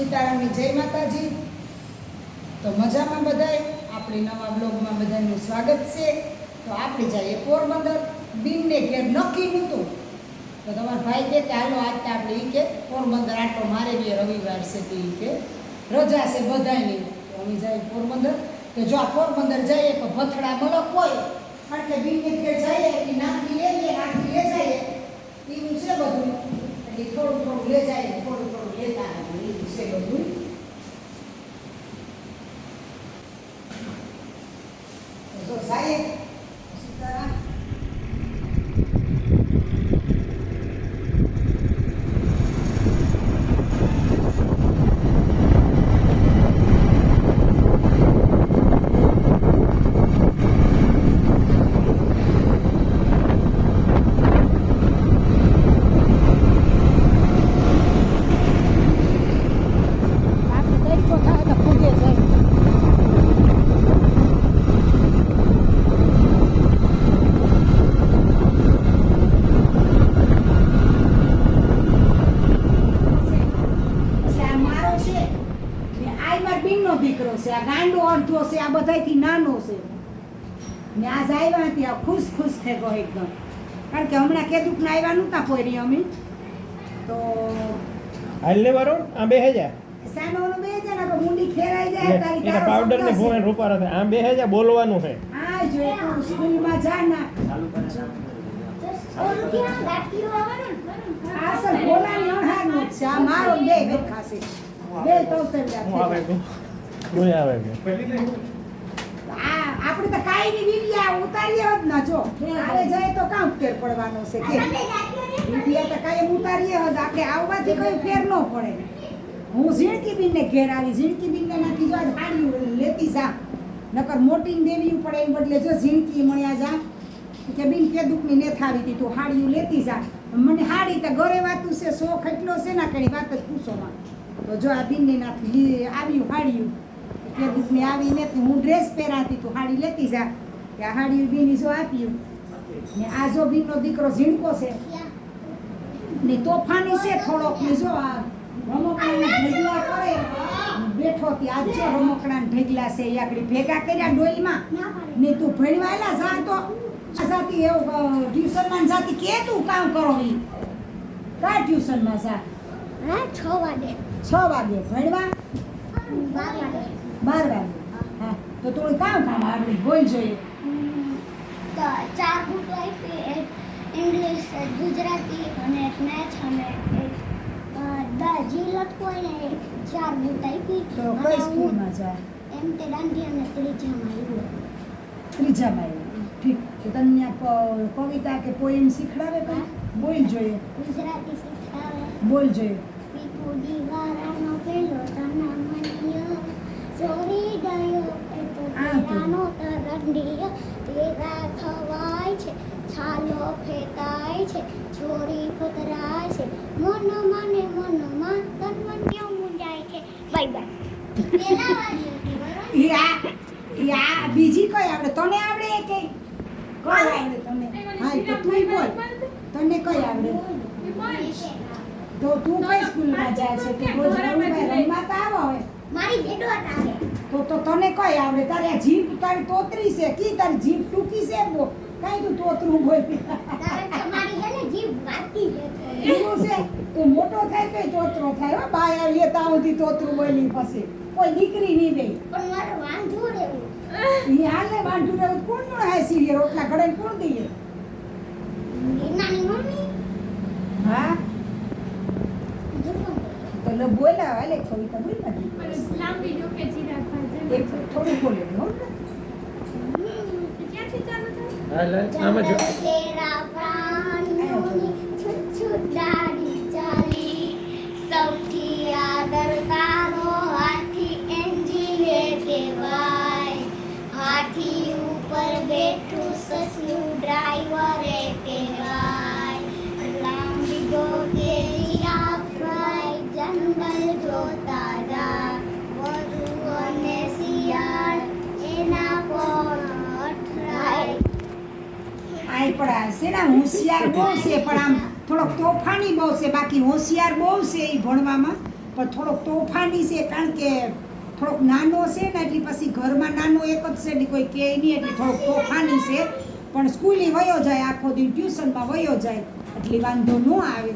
સીતારામની જય માતાજી. તો મજામાં બધાય? આપણી નવા બ્લોગમાં બધાનું સ્વાગત છે. તો આપણે જઈએ પોરબંદર. બિનને ઘેર નક્કી નહોતું. તો તમારા ભાઈ કે હાલો, આજ આપણે એ કે, પોરબંદર આટલો મારે બી રવિવાર છે તે કે, રજા છે બધાયની. તો અમે જઈએ પોરબંદર. તો જો આ પોરબંદર જઈએ તો ભથડા મલક હોય કારણ કે બિનને ઘેર જઈએ, એ નાખી લઈએ નાખી લે જઈએ એવું છે બધું એટલે થોડું થોડું લે જાય થોડું થોડું લેતા આવે એવું છે બધું તો જો સાહેબ સીતારામ આપણે તરીકો થાય તો ફૂગે જાય પછી આ મારો છે ને આ મારા બીનનો દીકરો છે આ ગાંડો આ બધાયથી નાનો છે. ને આજ આવ્યા ત્યાં આ ખુશ ખુશ થઈ ગયો એકદમ. કારણ કે હમણાં કે આવ્યા નહોતા પોરી અમે. તો હાલ ને વારો આ બે હજાર? સાનોનો બે હજાર તો મુંડી ખેરાઈ જાય તારી એના તારો પાવડર ને શબ્દ રૂપારા થાય આમ બે હજાર બોલવાનું છે. આ જો તું સ્કૂલમાં જા ના. આ સર બોલાની અણહારનો છે. આ મારો બે બેઠા છે બે તોતરડા હું આવે આ આપણે તો કાઈ ની વિડિયા ઉતારીએ જ ના જો. આવે જાય તો કામ ફેર પડવાનો છે કે? વિડિયા તો કાંઈ ઉતારીએ જ. આપણે આવવાથી કોઈ ફેર ન પડે. હું ઝીણકી બીનને ઘેર આવી. ઝીણકી બીનને નાખી જો હાડી લેતી જા. નકર મોટી દેવી પડે એ બદલે જો ઝીણકી મળ્યા જા. કે બિન કે દુખની ને થાવી હતી તું હાડીયું લેતી જા. મને હાડી તો ઘરે વાતું છે શોખ એટલો છે ના કઈ વાત જ પૂછોમાં તો જો આ બિનને નાખી આવ્યું હાડિયું. કે મેં આવી નથી હું ડ્રેસ પહેરાતી તું હાડી લેતી જા. કે આ હાડી બીની જો આપ્યું. ને આ જો બીનો દીકરો ઝીણકો છે. ને તોફાની છે થોડોક ને જો આ રમકડાના ઢગલા કરે બેઠો કે આજ જો રમકડાના ઢગલા છે આગળ ભેગા કર્યા ડોલમાં. ને તું ભણવાયેલા જા તો. જાતી એવું ટ્યુશનમાં જાતી કે તું કામ કરો ઈ? કા ટ્યુશનમાં જા? છ વાગે. છ વાગે ભણવા? બાર વાગે હા તો થોડું કામ કામ આવડે બોલ જોઈએ. તો ચાર બુક આપી એક ઇંગ્લિશ ગુજરાતી અને એક મેથ્સ અને એક જી લખવું હોય ચાર બુક આપી. તો કઈ સ્કૂલમાં જાય? એમ તે દાંડી અને ત્રીજામાં આવ્યું ત્રીજામાં આવ્યું ઠીક. તો પ- કવિતા કે પોએમ શીખડાવે કઈ? બોલ જોઈએ. ગુજરાતી શીખવાડે બોલ જોઈએ. પીપુ પેલો તના મનિયો ચોરી ગયો એ તો તરંડીય. તેરા ખવાય છે છાલો ફેટાય છે ચોરી પતરાય છે મન મને મનમાં તન મન્યો મુંજાય છે. બાય બાય યા બીજી કઈ આવડે? તને આવડે કે કઈ? કઈ આવડે તને? હા તો તું બોલ. તને કઈ આવડે? તો તું કઈ સ્કૂલમાં જાય છે? તું રોજ રમવા રમવા તો આવો હવે. મારી બેડોટ આવે. તો તો તને કઈ આવડે? તારે આ જીભ તારી તોતરી છે. કી તારી જીભ ટૂંકી છે? બો કઈ તું તોતરું હોય કારણ કે મારી હે ને જીભ વાતી છે. એવું છે? તું મોટો થાય તો તોતરો થાય. હો બાય આવીએ તાવથી તોતરું બોલી પછી. કોઈ દીકરી નહીં દે. પણ મારે વાંધો રહેવું. ઈ હાલે બાંધું રહેવું. કોણ કોણ હાય સીરીએ રોટલા ઘડે કોણ દઈએ નાની મમ્મી હા જુઓ તો લે બોલા હાલે કવિતા બોલ ભાજે એક થોડું બોલે હો ક્યાંથી ચાલુ થાય? હાલ હાલ, આમાં જો. આય પડા છે ને, હોશિયાર બહુ છે, પણ આમ થોડોક તોફાની બહુ છે. બાકી હોશિયાર બહુ છે એ ભણવામાં, પણ થોડોક તોફાની છે, કારણ કે થોડોક નાનો છે ને, એટલે પછી ઘરમાં નાનો એક જ છે એટલે કોઈ કહે નહીં, એટલે થોડોક તોફાની છે. પણ સ્કૂલે વયો જાય, આખો દી ટ્યુશનમાં વયો જાય, એટલે વાંધો ન આવે.